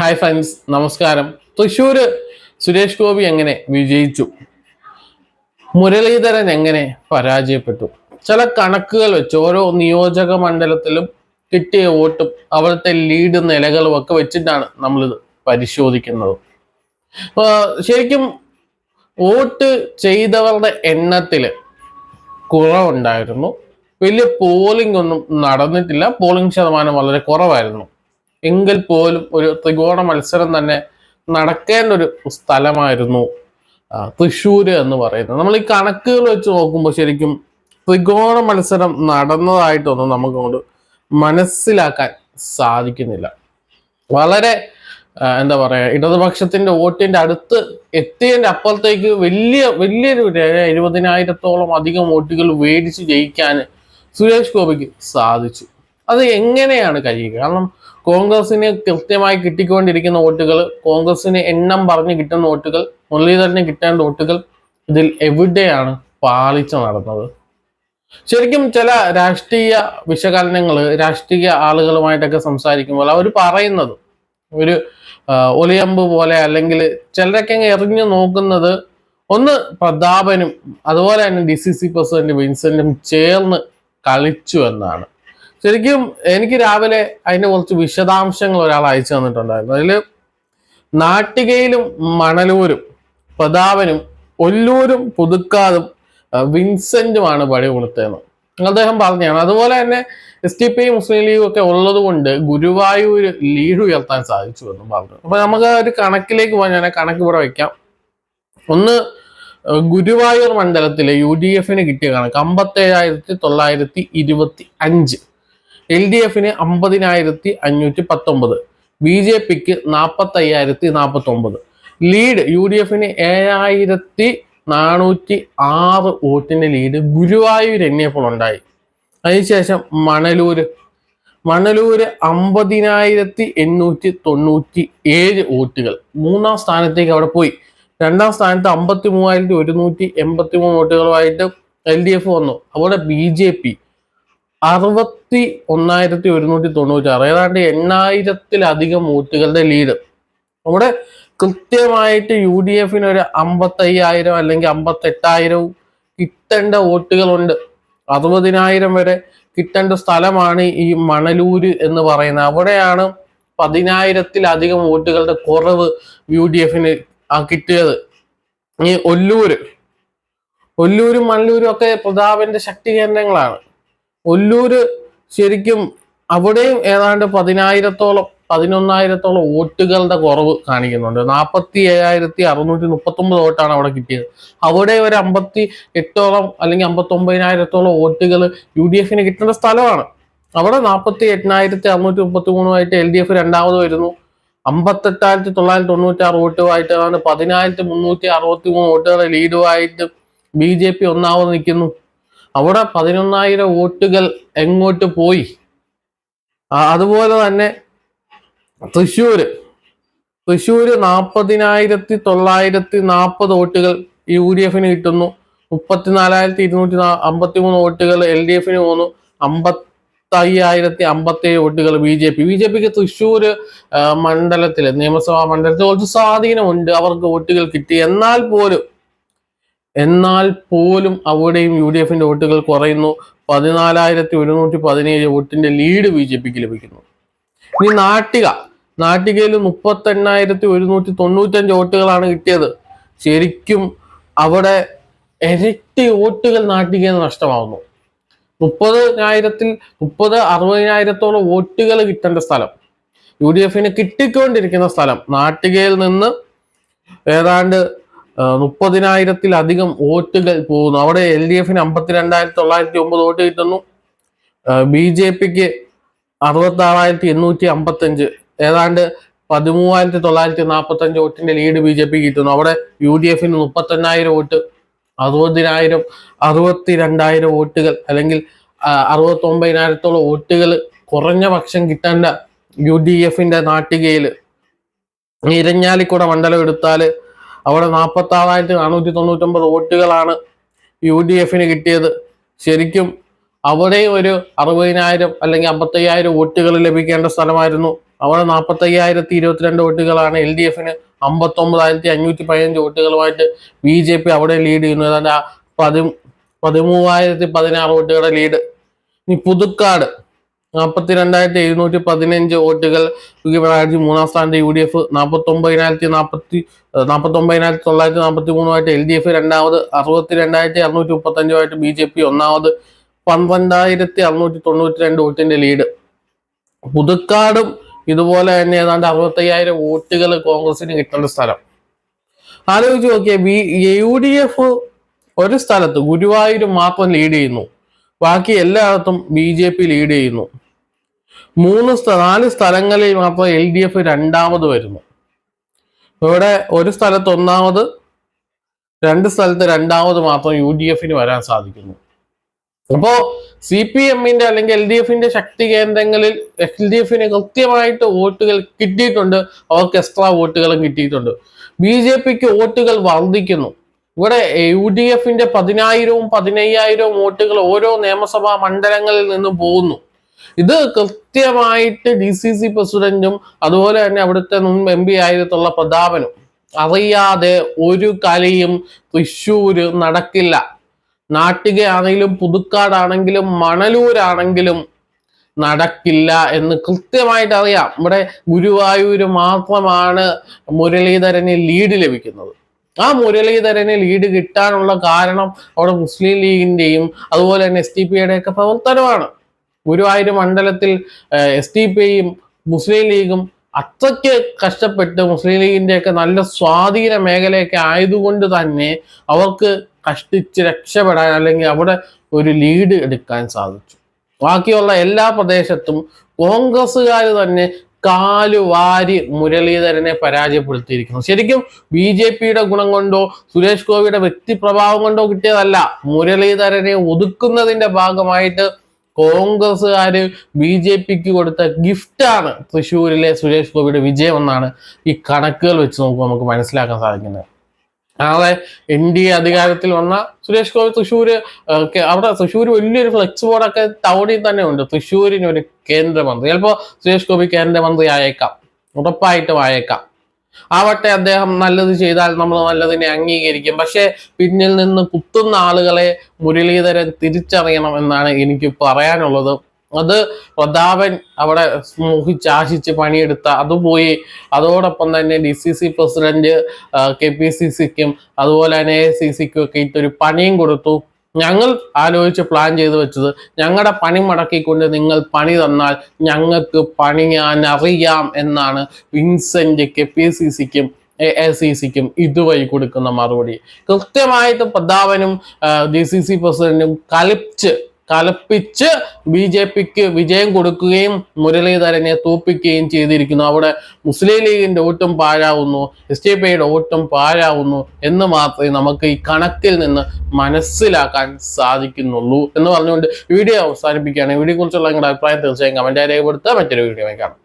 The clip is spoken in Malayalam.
ഹായ് ഫ്രണ്ട്സ് നമസ്കാരം. തൃശ്ശൂർ സുരേഷ് ഗോപി എങ്ങനെ വിജയിച്ചു? മുരളീധരൻ എങ്ങനെ പരാജയപ്പെട്ടു? ചില കണക്കുകൾ വെച്ച് ഓരോ നിയോജക മണ്ഡലത്തിലും കിട്ടിയ വോട്ടും അവിടുത്തെ ലീഡ് നിലകളും ഒക്കെ വെച്ചിട്ടാണ് നമ്മളിത് പരിശോധിക്കുന്നത്. ശരിക്കും വോട്ട് ചെയ്തവരുടെ എണ്ണത്തിൽ കുറവുണ്ടായിരുന്നു. വലിയ പോളിംഗ് ഒന്നും നടന്നിട്ടില്ല. പോളിംഗ് ശതമാനം വളരെ കുറവായിരുന്നു. എങ്കിൽ പോലും ഒരു ത്രികോണ മത്സരം തന്നെ നടക്കേണ്ട ഒരു സ്ഥലമായിരുന്നു തൃശ്ശൂർ എന്ന് പറയുന്നത്. നമ്മൾ ഈ കണക്കുകൾ വെച്ച് നോക്കുമ്പോൾ ശരിക്കും ത്രികോണ മത്സരം നടന്നതായിട്ടൊന്നും നമുക്കങ്ങോട്ട് മനസ്സിലാക്കാൻ സാധിക്കുന്നില്ല. വളരെ എന്താ പറയാ ഇടതുപക്ഷത്തിന്റെ വോട്ടിന്റെ അടുത്ത് എത്തിയതിന്റെ അപ്പുറത്തേക്ക് വലിയ വലിയൊരു എഴുപതിനായിരത്തോളം അധികം വോട്ടുകൾ മേടിച്ച് ജയിക്കാൻ സുരേഷ് ഗോപിക്ക് സാധിച്ചു. അത് എങ്ങനെയാണ് കഴിയുക? കാരണം കോൺഗ്രസിന് കൃത്യമായി കിട്ടിക്കൊണ്ടിരിക്കുന്ന വോട്ടുകൾ കോൺഗ്രസിന് എണ്ണം പറഞ്ഞ് കിട്ടുന്ന വോട്ടുകൾ മുരളീധരന് കിട്ടേണ്ട വോട്ടുകൾ ഇതിൽ എവിടെയാണ് പാളിച്ച നടന്നത്? ശരിക്കും ചില രാഷ്ട്രീയ വിശകലനങ്ങൾ രാഷ്ട്രീയ ആളുകളുമായിട്ടൊക്കെ സംസാരിക്കുമ്പോൾ അവർ പറയുന്നത് ഒരു ഒലിയമ്പ് പോലെ അല്ലെങ്കിൽ ചിലരൊക്കെ അങ്ങ് എറിഞ്ഞു നോക്കുന്നത് ഒന്ന് പ്രതാപനും അതുപോലെ തന്നെ ഡി സി സി പ്രസിഡന്റ് വിൻസെന്റും ചേർന്ന് കളിച്ചു എന്നാണ്. ശരിക്കും എനിക്ക് രാവിലെ അതിന്റെ കുറച്ച് വിശദാംശങ്ങൾ ഒരാൾ അയച്ചു തന്നിട്ടുണ്ടായിരുന്നു. അതിൽ നാട്ടികയിലും മണലൂരും പ്രതാപനും ഒല്ലൂരും പുതുക്കാതും വിൻസെന്റുമാണ് പടി കൊടുത്തതെന്ന്. അദ്ദേഹം പറഞ്ഞാണ് അതുപോലെ തന്നെ S T P Muslim League ഒക്കെ ഉള്ളത് കൊണ്ട് ഗുരുവായൂർ ലീഡ് ഉയർത്താൻ സാധിച്ചു എന്നും പറഞ്ഞു. അപ്പൊ നമുക്ക് ഒരു കണക്കിലേക്ക് പോകാൻ ഞാൻ കണക്ക് ഇവിടെ വയ്ക്കാം ഒന്ന് ഗുരുവായൂർ മണ്ഡലത്തിലെ യു ഡി എഫിന് കിട്ടിയ കണക്ക് അമ്പത്തേഴായിരത്തി തൊള്ളായിരത്തി ഇരുപത്തി അഞ്ച്. എൽ ഡി എഫിന് അമ്പതിനായിരത്തി അഞ്ഞൂറ്റി പത്തൊമ്പത് ബി ജെ പിക്ക് നാൽപ്പത്തി അയ്യായിരത്തി നാൽപ്പത്തി ഒമ്പത് ലീഡ് യു ഡി എഫിന് ഏഴായിരത്തി നാനൂറ്റി ആറ് വോട്ടിന്റെ ലീഡ് ഗുരുവായൂർ എണ്ണിയപ്പോൾ ഉണ്ടായി. അതിനുശേഷം മണലൂര് മണലൂര് അമ്പതിനായിരത്തി എണ്ണൂറ്റി തൊണ്ണൂറ്റി ഏഴ് വോട്ടുകൾ. മൂന്നാം സ്ഥാനത്തേക്ക് അവിടെ പോയി. രണ്ടാം സ്ഥാനത്ത് അമ്പത്തി മൂവായിരത്തി ഒരുന്നൂറ്റി എൺപത്തി മൂന്ന് വോട്ടുകളുമായിട്ട് എൽ ഡി എഫ് വന്നു. അവിടെ ബി ജെ പി അറുപത്തി ഒന്നായിരത്തി ഒരുന്നൂറ്റി തൊണ്ണൂറ്റി ആറ്. ഏതാണ്ട് എണ്ണായിരത്തിലധികം വോട്ടുകളുടെ ലീഡ്. നമ്മുടെ കൃത്യമായിട്ട് യു ഡി എഫിന് ഒരു അമ്പത്തയ്യായിരം അല്ലെങ്കിൽ അമ്പത്തെട്ടായിരവും കിട്ടേണ്ട വോട്ടുകളുണ്ട് അറുപതിനായിരം വരെ കിട്ടേണ്ട സ്ഥലമാണ് ഈ മണലൂര് എന്ന് പറയുന്നത്. അവിടെയാണ് പതിനായിരത്തിലധികം വോട്ടുകളുടെ കുറവ് യു ഡി എഫിന് കിട്ടിയത്. ഈ ഒല്ലൂര്. ഒല്ലൂരും മണലൂരും ഒക്കെ പ്രതാപന്റെ ശക്തി കേന്ദ്രങ്ങളാണ് ഒല്ലൂര് ശരിക്കും അവിടെയും ഏതാണ്ട് പതിനായിരത്തോളം പതിനൊന്നായിരത്തോളം വോട്ടുകളുടെ കുറവ് കാണിക്കുന്നുണ്ട്. നാൽപ്പത്തി ഏഴായിരത്തി അറുന്നൂറ്റി മുപ്പത്തി ഒമ്പത് വോട്ടാണ് അവിടെ കിട്ടിയത്. അവിടെ ഒരു അമ്പത്തി എട്ടോളം അല്ലെങ്കിൽ അമ്പത്തി ഒമ്പതിനായിരത്തോളം വോട്ടുകൾ യു ഡി എഫിന് കിട്ടേണ്ട സ്ഥലമാണ്. അവിടെ നാൽപ്പത്തി എട്ടിനായിരത്തി അറുന്നൂറ്റി മുപ്പത്തി മൂന്നുമായിട്ട് എൽ ഡി എഫ് രണ്ടാമത് വരുന്നു. അമ്പത്തെട്ടായിരത്തി തൊള്ളായിരത്തി തൊണ്ണൂറ്റി ആറ് വോട്ടുമായിട്ടാണ് പതിനായിരത്തി മുന്നൂറ്റി അറുപത്തി മൂന്ന് വോട്ടുകളുടെ ലീഡുമായിട്ട് ബി ജെ പി ഒന്നാമത് നിൽക്കുന്നു. അവിടെ പതിനൊന്നായിരം വോട്ടുകൾ എങ്ങോട്ട് പോയി? അതുപോലെ തന്നെ തൃശ്ശൂര്. തൃശ്ശൂര് നാൽപ്പതിനായിരത്തി തൊള്ളായിരത്തി നാൽപ്പത് വോട്ടുകൾ യു ഡി എഫിന് കിട്ടുന്നു. മുപ്പത്തിനാലായിരത്തി ഇരുന്നൂറ്റി അമ്പത്തി മൂന്ന് വോട്ടുകൾ എൽ ഡി എഫിന് പോകുന്നു അമ്പത്തി അയ്യായിരത്തി അമ്പത്തേഴ് വോട്ടുകൾ B J P. B J പിക്ക് തൃശ്ശൂർ മണ്ഡലത്തിൽ നിയമസഭാ മണ്ഡലത്തിൽ കുറച്ച് സ്വാധീനമുണ്ട്. അവർക്ക് വോട്ടുകൾ കിട്ടി. എന്നാൽ പോലും എന്നാൽ പോലും അവിടെയും യു ഡി എഫിന്റെ വോട്ടുകൾ കുറയുന്നു. പതിനാലായിരത്തി ഒരുന്നൂറ്റി പതിനേഴ് വോട്ടിന്റെ ലീഡ് ബി ജെ പിക്ക് ലഭിക്കുന്നു. ഇനി നാട്ടിക. നാട്ടികയിൽ മുപ്പത്തെണ്ണായിരത്തി ഒരുന്നൂറ്റി തൊണ്ണൂറ്റഞ്ച് വോട്ടുകളാണ് കിട്ടിയത്. ശരിക്കും അവിടെ ഇരട്ടി വോട്ടുകൾ നാട്ടികയിൽ നഷ്ടമാവുന്നു. മുപ്പതിനായിരത്തിൽ മുപ്പത് അറുപതിനായിരത്തോളം വോട്ടുകൾ കിട്ടേണ്ട സ്ഥലം. യു ഡി എഫിന് കിട്ടിക്കൊണ്ടിരിക്കുന്ന സ്ഥലം നാട്ടികയിൽ നിന്ന് ഏതാണ്ട് മുപ്പതിനായിരത്തിലധികം വോട്ടുകൾ പോകുന്നു. അവിടെ എൽ ഡി എഫിന് അമ്പത്തിരണ്ടായിരത്തി തൊള്ളായിരത്തി ഒമ്പത് വോട്ട് കിട്ടുന്നു. ബി ജെ പിക്ക് അറുപത്തി ആറായിരത്തി എണ്ണൂറ്റി അമ്പത്തഞ്ച്. ഏതാണ്ട് പതിമൂവായിരത്തി തൊള്ളായിരത്തി നാൽപ്പത്തി അഞ്ച് വോട്ടിന്റെ ലീഡ് ബി ജെ പി കിട്ടുന്നു. അവിടെ യു ഡി എഫിന് മുപ്പത്തെണ്ണായിരം വോട്ട് അറുപതിനായിരം അറുപത്തി രണ്ടായിരം വോട്ടുകൾ അല്ലെങ്കിൽ അറുപത്തി ഒമ്പതിനായിരത്തോളം വോട്ടുകൾ കുറഞ്ഞ പക്ഷം കിട്ടേണ്ട യു ഡി എഫിന്റെ നാട്ടികയിൽ ഇരഞ്ഞാലിക്കൂടെ മണ്ഡലം എടുത്താൽ അവിടെ നാൽപ്പത്തി ആറായിരത്തി നാനൂറ്റി തൊണ്ണൂറ്റൊമ്പത് വോട്ടുകളാണ് യു ഡി എഫിന് കിട്ടിയത്. ശരിക്കും അവിടെ ഒരു അറുപതിനായിരം അല്ലെങ്കിൽ അമ്പത്തയ്യായിരം വോട്ടുകൾ ലഭിക്കേണ്ട സ്ഥലമായിരുന്നു. അവിടെ നാൽപ്പത്തയ്യായിരത്തി ഇരുപത്തിരണ്ട് വോട്ടുകളാണ് എൽ ഡി എഫിന് അമ്പത്തൊമ്പതായിരത്തി അഞ്ഞൂറ്റി പതിനഞ്ച് വോട്ടുകളുമായിട്ട് ബി ജെ പി അവിടെ ലീഡ് ചെയ്യുന്നു ഏതാണ്ട് പതി പതിമൂവായിരത്തി പതിനാറ് വോട്ടുകളുടെ ലീഡ് ഇനി പുതുക്കാട്. നാൽപ്പത്തി രണ്ടായിരത്തി എഴുന്നൂറ്റി പതിനഞ്ച് വോട്ടുകൾ ായിരത്തി മൂന്നാം സ്ഥാനത്ത് യു ഡി എഫ് നാൽപ്പത്തി ഒമ്പതിനായിരത്തി നാൽപ്പത്തി നാൽപ്പത്തി ഒമ്പതിനായിരത്തി തൊള്ളായിരത്തി നാൽപ്പത്തി മൂന്നുമായിട്ട് എൽ ഡി എഫ് രണ്ടാമത് അറുപത്തി രണ്ടായിരത്തി അറുന്നൂറ്റി മുപ്പത്തഞ്ചുമായിട്ട് ബി ജെ പി ഒന്നാമത് പന്ത്രണ്ടായിരത്തി അറുന്നൂറ്റി തൊണ്ണൂറ്റി രണ്ട് വോട്ടിന്റെ ലീഡ്. പുതുക്കാടും ഇതുപോലെ തന്നെ ഏതാണ്ട് അറുപത്തയ്യായിരം വോട്ടുകൾ കോൺഗ്രസിന് കിട്ടേണ്ട സ്ഥലം. ആലോചിച്ച് നോക്കിയാൽ ബി യു ഡി എഫ് ഒരു സ്ഥലത്ത് ഗുരുവായൂർ മാത്രം ലീഡ് ചെയ്യുന്നു. ബാക്കി എല്ലായിടത്തും ബി ജെ പി ലീഡ് ചെയ്യുന്നു. മൂന്ന് നാല് സ്ഥലങ്ങളിൽ മാത്രം എൽ ഡി എഫ് രണ്ടാമത് വരുന്നു. ഇവിടെ ഒരു സ്ഥലത്ത് ഒന്നാമത് രണ്ട് സ്ഥലത്ത് രണ്ടാമത് മാത്രം യു ഡി എഫിന് വരാൻ സാധിക്കുന്നു. അപ്പോ സി പി എമ്മിന്റെ അല്ലെങ്കിൽ എൽ ഡി എഫിന്റെ ശക്തി കേന്ദ്രങ്ങളിൽ എൽ ഡി എഫിന് കൃത്യമായിട്ട് വോട്ടുകൾ കിട്ടിയിട്ടുണ്ട്. അവർക്ക് എക്സ്ട്രാ വോട്ടുകളും കിട്ടിയിട്ടുണ്ട്. ബി ജെ പിക്ക് വോട്ടുകൾ വർദ്ധിക്കുന്നു. ഇവിടെ യു ഡി എഫിന്റെ പതിനായിരവും പതിനയ്യായിരവും വോട്ടുകൾ ഓരോ നിയമസഭാ മണ്ഡലങ്ങളിൽ നിന്നും പോകുന്നു. ഇത് കൃത്യമായിട്ട് ഡി സി സി പ്രസിഡന്റും അതുപോലെ തന്നെ അവിടുത്തെ മുൻ എം പി ആയിട്ടുള്ള പ്രതാപനും അറിയാതെ ഒരു കലയും തൃശ്ശൂര് നടക്കില്ല. നാട്ടികയാണെങ്കിലും പുതുക്കാടാണെങ്കിലും മണലൂരാണെങ്കിലും നടക്കില്ല എന്ന് കൃത്യമായിട്ട് അറിയാം. ഇവിടെ ഗുരുവായൂര് മാത്രമാണ് മുരളീധരന് ലീഡ് ലഭിക്കുന്നത്. ആ മുരളീധരന് ലീഡ് കിട്ടാനുള്ള കാരണം അവിടെ മുസ്ലിം ലീഗിന്റെയും അതുപോലെ തന്നെ എസ് ടി പിയുടെ ഒക്കെ പ്രവർത്തനമാണ്. ഗുരുവായൂർ മണ്ഡലത്തിൽ എസ് ടി പിയും മുസ്ലിം ലീഗും അത്രയ്ക്ക് കഷ്ടപ്പെട്ട് മുസ്ലിം ലീഗിന്റെ ഒക്കെ നല്ല സ്വാധീന മേഖലയൊക്കെ ആയതുകൊണ്ട് തന്നെ അവർക്ക് കഷ്ടിച്ച് രക്ഷപ്പെടാൻ അല്ലെങ്കിൽ അവിടെ ഒരു ലീഡ് എടുക്കാൻ സാധിച്ചു. ബാക്കിയുള്ള എല്ലാ പ്രദേശത്തും കോൺഗ്രസ്സുകാർ തന്നെ കാലുവാരി മുരളീധരനെ പരാജയപ്പെടുത്തിയിരിക്കുന്നു. ശരിക്കും ബി ജെ പിയുടെ ഗുണം കൊണ്ടോ സുരേഷ് ഗോപിയുടെ വ്യക്തിപ്രഭാവം കൊണ്ടോ കിട്ടിയതല്ല. മുരളീധരനെ ഒതുക്കുന്നതിന്റെ ഭാഗമായിട്ട് കോൺഗ്രസ്സുകാര് ബി ജെ പിക്ക് കൊടുത്ത ഗിഫ്റ്റാണ് തൃശ്ശൂരിലെ സുരേഷ് ഗോപിയുടെ വിജയം എന്നാണ് ഈ കണക്കുകൾ വെച്ച് നോക്കുമ്പോൾ നമുക്ക് മനസ്സിലാക്കാൻ സാധിക്കുന്നത്. നാളെ എൻ ഡി എ അധികാരത്തിൽ വന്ന സുരേഷ് ഗോപി തൃശ്ശൂര് അവിടെ തൃശ്ശൂർ വലിയൊരു ഫ്ലെക്സ് ബോർഡൊക്കെ ടൗണിൽ തന്നെ ഉണ്ട്. തൃശ്ശൂരിന് ഒരു കേന്ദ്രമന്ത്രി. ചിലപ്പോൾ സുരേഷ് ഗോപി കേന്ദ്രമന്ത്രി ആയേക്കാം ഉറപ്പായിട്ടും ആയേക്കാം. ആവട്ടെ അദ്ദേഹം നല്ലത് ചെയ്താൽ നമ്മൾ നല്ലതിനെ അംഗീകരിക്കും. പക്ഷെ പിന്നിൽ നിന്ന് കുത്തുന്ന ആളുകളെ മുരളീധരൻ തിരിച്ചറിയണം എന്നാണ് എനിക്ക് പറയാനുള്ളത്. അത് പ്രതാപൻ അവിടെ മോഹിച്ചാശിച്ച് പണിയെടുത്ത അത് പോയി. അതോടൊപ്പം തന്നെ D C C president K P C സിക്കും അതുപോലെ തന്നെ എ സി സിക്കും ഒക്കെ ഇട്ടൊരു പണിയും കൊടുത്തു. ഞങ്ങൾ ആലോചിച്ച് പ്ലാൻ ചെയ്തു വെച്ചത് ഞങ്ങളുടെ പണി മടക്കിക്കൊണ്ട് നിങ്ങൾ പണി തന്നാൽ ഞങ്ങൾക്ക് പണിയാൻ അറിയാം എന്നാണ് വിൻസെന്റ് കെ പി സി സിക്കും എ എ സി സിക്കും ഇതുവഴി കൊടുക്കുന്ന മറുപടി. കൃത്യമായിട്ട് പ്രതാപനും ഡി സി സി പ്രസിഡന്റും കലിപ്പിച്ച് കലപ്പിച്ച് ബി ജെ പിക്ക് വിജയം കൊടുക്കുകയും മുരളീധരനെ തോപ്പിക്കുകയും ചെയ്തിരിക്കുന്നു. അവിടെ മുസ്ലിം ലീഗിന്റെ വോട്ടും പാഴാവുന്നു എസ് ഡി പിയുടെ വോട്ടും പാഴാവുന്നു എന്ന് മാത്രമേ നമുക്ക് ഈ കണക്കിൽ നിന്ന് മനസ്സിലാക്കാൻ സാധിക്കുന്നുള്ളൂ എന്ന് പറഞ്ഞുകൊണ്ട് വീഡിയോ അവസാനിപ്പിക്കുകയാണ്. വീഡിയോ കുറിച്ചുള്ള നിങ്ങളുടെ അഭിപ്രായം തീർച്ചയായും കമന്റ് രേഖപ്പെടുത്തുക. മറ്റൊരു വീഡിയോ കാണാം.